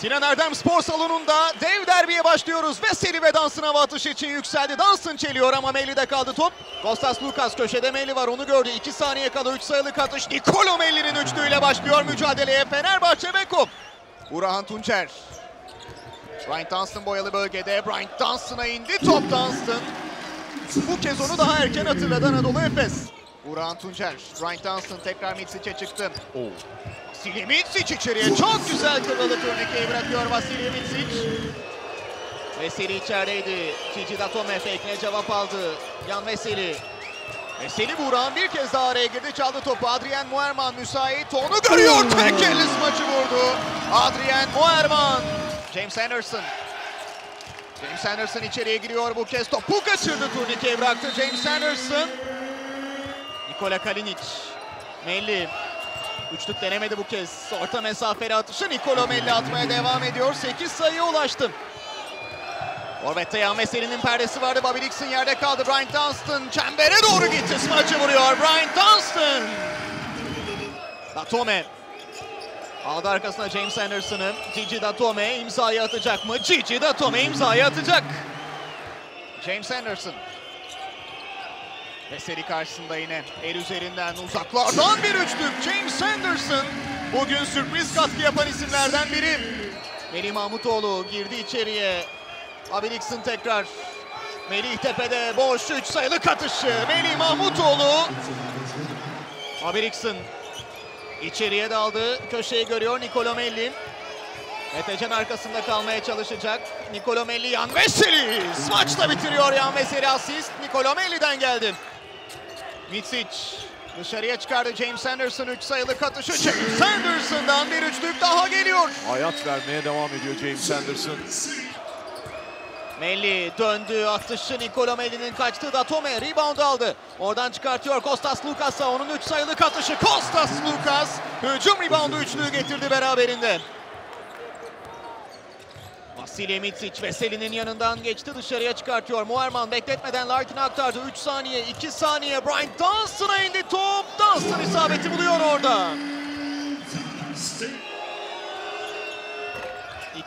Sinan Erdem Spor Salonu'nda dev derbiye başlıyoruz. Veseli ve dansın hava atışı için yükseldi. Dansın çeliyor ama Melli'de kaldı top. Kostas Lukas köşede Melli var onu gördü. 2 saniye kala 3 sayılık atış. Nikolo Melli'nin üçlüğüyle başlıyor mücadeleye Fenerbahçe Beko. Burhan Tuncer. Bryant Dunstan boyalı bölgede. Bryant Dunstan'a indi. Top Dunstan. Bu kez onu daha erken hatırladı Anadolu Efes. Burhan Tuncer. Bryant Dunstan tekrar Mitsic'e çıktı. Vasilij Mitsic içeriye çok güzel kıvrılı turnikeyi bırakıyor Vasilij Mitsic. Veseli içerideydi. Cici Datome fake'ine cevap aldı. Yan Veseli. Veseli Burak'ın bir kez daha araya girdi. Çaldı topu. Adrien Muerman müsait. Onu görüyor. Tek elle maçı vurdu. Adrien Muerman. James Anderson. James Anderson içeriye giriyor bu kez. Topu kaçırdı. Turnikeyi bıraktı James Anderson. Nikola Kalinic. Melli. Üçlük denemedi bu kez. Orta mesafeli atışı Nikola Melli atmaya devam ediyor. 8 sayıya ulaştı. Forvet'te Yan Veseli'nin perdesi vardı. Bobby Dixon yerde kaldı. Bryant Dunstan çembere doğru gitti. Smaçı vuruyor. Bryant Dunstan. Datome. Aldı arkasına James Anderson'ı. Gigi Datome imzayı atacak mı? Gigi Datome imzayı atacak. James Anderson. Veseli karşısında yine el üzerinden uzaklardan bir üçlük James Anderson. Bugün sürpriz katkı yapan isimlerden biri. Melih Mahmutoğlu girdi içeriye. Abi Dixon tekrar. Melih tepede boş 3 sayılık atışı. Melih Mahmutoğlu. Abi Dixon içeriye daldı. Köşeyi görüyor Nikola Melli. Metecan arkasında kalmaya çalışacak. Nikola Melli Yan Veseli. Maçta bitiriyor Yan Veseli asist. Nikola Melli'den geldi. Mitsic dışarıya çıkardı James Anderson 3 sayılık atışı. James Anderson'dan bir üçlük daha geliyor. Hayat vermeye devam ediyor James Anderson. Melli döndü atışı Nikola Melli'nin kaçtığı Datome rebound aldı. Oradan çıkartıyor Kostas Lukas'a onun 3 sayılık atışı. Kostas Lukas hücum reboundu üçlüğü getirdi beraberinde. Vasilij Mitsic Veseli'nin yanından geçti dışarıya çıkartıyor. Muerman bekletmeden Larkin'e aktardı. 3 saniye 2 saniye Bryant Dunstan'a indi top. Dunstan isabeti buluyor orada.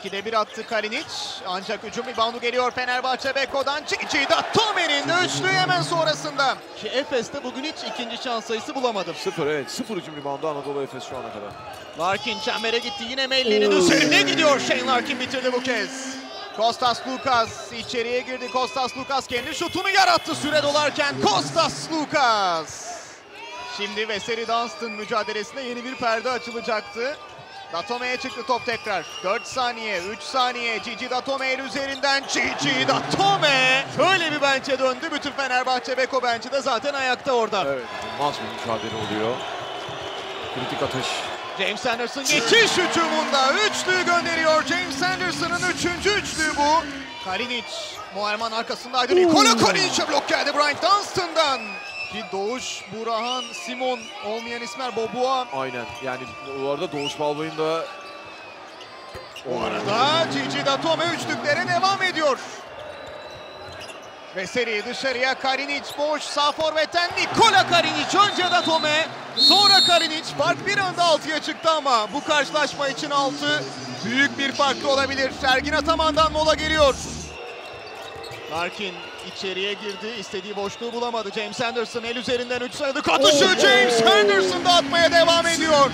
2'de 1 attı Kalinic. Ancak hücum reboundu geliyor Fenerbahçe Beko'dan. Cici Datome'nin de üçlüğü hemen sonrasında. Ki Efes'te bugün hiç ikinci şans sayısı bulamadım. Sıfır evet. Sıfır hücum reboundu Anadolu Efes şu ana kadar. Larkin çembere gitti. Yine Melli'nin üzerine gidiyor. Shane Larkin bitirdi bu kez. Kostas Lukas içeriye girdi. Kostas Lukas kendi şutunu yarattı süre dolarken. Kostas Lukas. Şimdi Veseli Dunstan mücadelesinde yeni bir perde açılacaktı. Datome'ye çıktı top tekrar. 4 saniye, 3 saniye. Cici Datome üzerinden. Cici Datome. Şöyle bir bençe döndü. Bütün Fenerbahçe Beko bençi de zaten ayakta orada. Evet. İnanılmaz bir mücadele oluyor. Kritik atış. James Anderson geçiş hücumunda üçlüyü gönderiyor. James Anderson'ın üçüncü üçlüğü bu. Kalinic, Muharman arkasındaydı. Nikola Kalinic'e blok geldi Bryant Dunstan'dan. Ki Doğuş, Burhan, Simon olmayan ismer Bobua. Aynen. Yani bu arada Doğuş Balbay'ın da Bu arada Cici Datome üçlüklere devam ediyor. Veseli dışarıya Kalinic boş sağ forvetten Nikola Kalinic önce Datome sonra Kalinic fark bir anda 6'ya çıktı ama bu karşılaşma için 6 büyük bir farklı olabilir. Sergin Ataman'dan mola geliyor. Larkin içeriye girdi. istediği boşluğu bulamadı. James Anderson el üzerinden 3 sayılık atışı. James Anderson da atmaya devam ediyor.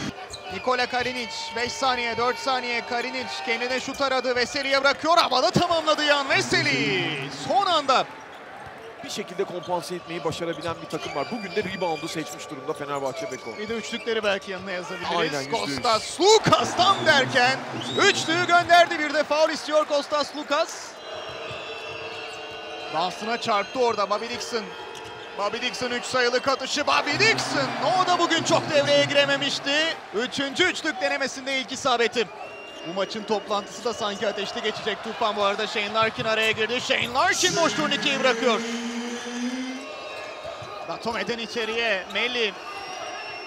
Nikola Kalinic 5 saniye 4 saniye Kalinic kendine şut aradı. Veseli'ye bırakıyor. Havada tamamladı Yan Veseli. Son anda bir şekilde kompanse etmeyi başarabilen bir takım var. Bugün de reboundu seçmiş durumda Fenerbahçe Beko. Bir de üçlükleri belki yanına yazabiliriz. Aynen. Kostas Lukas tam derken üçlüğü gönderdi. Bir de faul istiyor Kostas Lukas. Dansına çarptı orada Bobby Dixon. Bobby Dixon 3 sayılık atışı. Bobby Dixon o da bugün çok devreye girememişti. Üçüncü üçlük denemesinde ilk isabeti. Bu maçın toplantısı da sanki ateşli geçecek. Tufan bu arada Shane Larkin araya girdi. Shane Larkin boş turnikeyi bırakıyor. Datome'den içeriye Melli.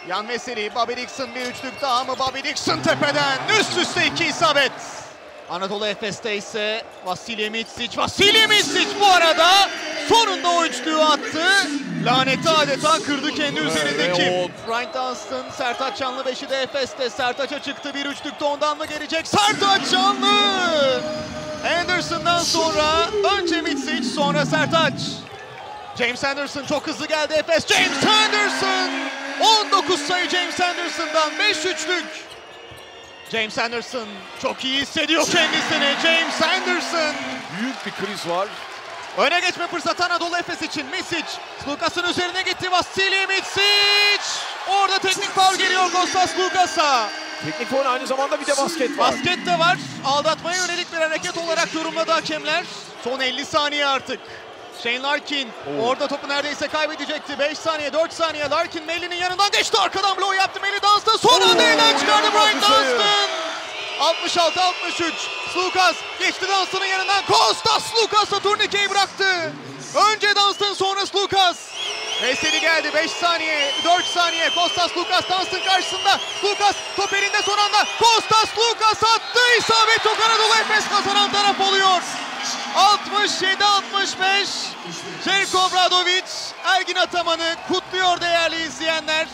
Yan Veseli, Bobby Dixon bir üçlük daha mı? Bobby Dixon tepeden üst üste iki isabet. Anadolu Efes'te ise Vasilij Mitsic. Vasilij Mitsic bu arada sonunda o üçlüğü attı. Laneti adeta kırdı kendi üzerindeki. Evet. Ryan Dunstan, Sertaç Canlı 5'i de Efes'te. Sertaç'a çıktı bir üçlükte ondan mı gelecek? Sertaç Canlı! Anderson'dan sonra önce Mitsic sonra Sertaç. James Anderson çok hızlı geldi Efes. James Anderson! 19 sayı James Anderson'dan 5 üçlük. James Anderson çok iyi hissediyor kendisini. James Anderson Büyük bir kriz var. Öne geçme fırsatı Anadolu Efes için Misic. Lukas'ın üzerine gitti Vasilij Misic. Orada teknik faul geliyor Kostas Lukas'a. Teknik foul aynı zamanda bir de basket var. Basket de var. Aldatmaya yönelik bir hareket olarak yorumladı hakemler. Son 50 saniye artık. Shane Larkin Oo. orada topu neredeyse kaybedecekti. 5 saniye 4 saniye Larkin Melli'nin yanından geçti. Arkadan blow yaptı Melli Dunstan. Son anda elden çıkardı Brian. Dunstan. 66-63. Lucas geçti Dunstan'ın yanından. Kostas Lucas'a turnikeyi bıraktı. Önce Dunstan sonrası Lucas. Veseli geldi 5 saniye 4 saniye Kostas Lucas Dunstan karşısında Lucas top elinde son anda Kostas Lucas attı isabet yok Anadolu Efes kazanan taraf oluyor 67-65 Jelko Bradovic Ergin Ataman'ı kutluyor değerli izleyenler